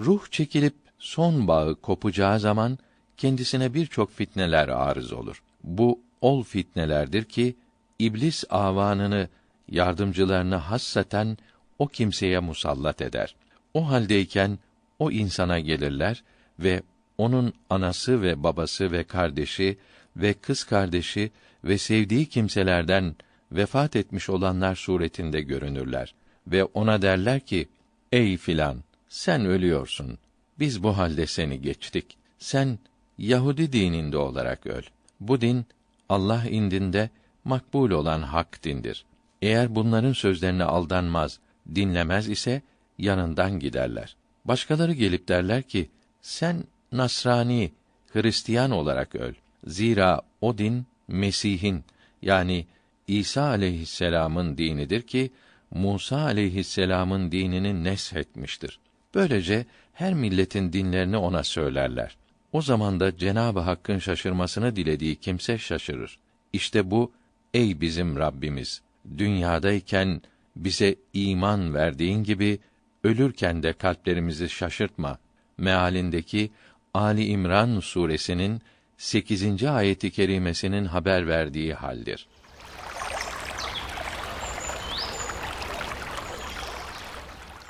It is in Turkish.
Ruh çekilip son bağı kopacağı zaman kendisine birçok fitneler arız olur. Bu ol fitnelerdir ki iblis avanını, yardımcılarını hassaten o kimseye musallat eder. O haldeyken o insana gelirler ve onun anası ve babası ve kardeşi ve kız kardeşi ve sevdiği kimselerden vefat etmiş olanlar suretinde görünürler ve ona derler ki: Ey filan, sen ölüyorsun. Biz bu halde seni geçtik. Sen Yahudi dininde olarak öl. Bu din Allah indinde makbul olan hak dindir. Eğer bunların sözlerine aldanmaz, dinlemez ise yanından giderler. Başkaları gelip derler ki: Sen Nasrani, Hristiyan olarak öl. Zira o din Mesih'in yani İsa aleyhisselam'ın dinidir ki Musa aleyhisselam'ın dinini neshetmiştir. Böylece her milletin dinlerini ona söylerler. O zaman da Cenabı Hakk'ın şaşırmasını dilediği kimse şaşırır. İşte bu ey bizim Rabbimiz dünyadayken bize iman verdiğin gibi ölürken de kalplerimizi şaşırtma mealindeki Ali İmran suresinin 8. ayeti kerimesinin haber verdiği haldir.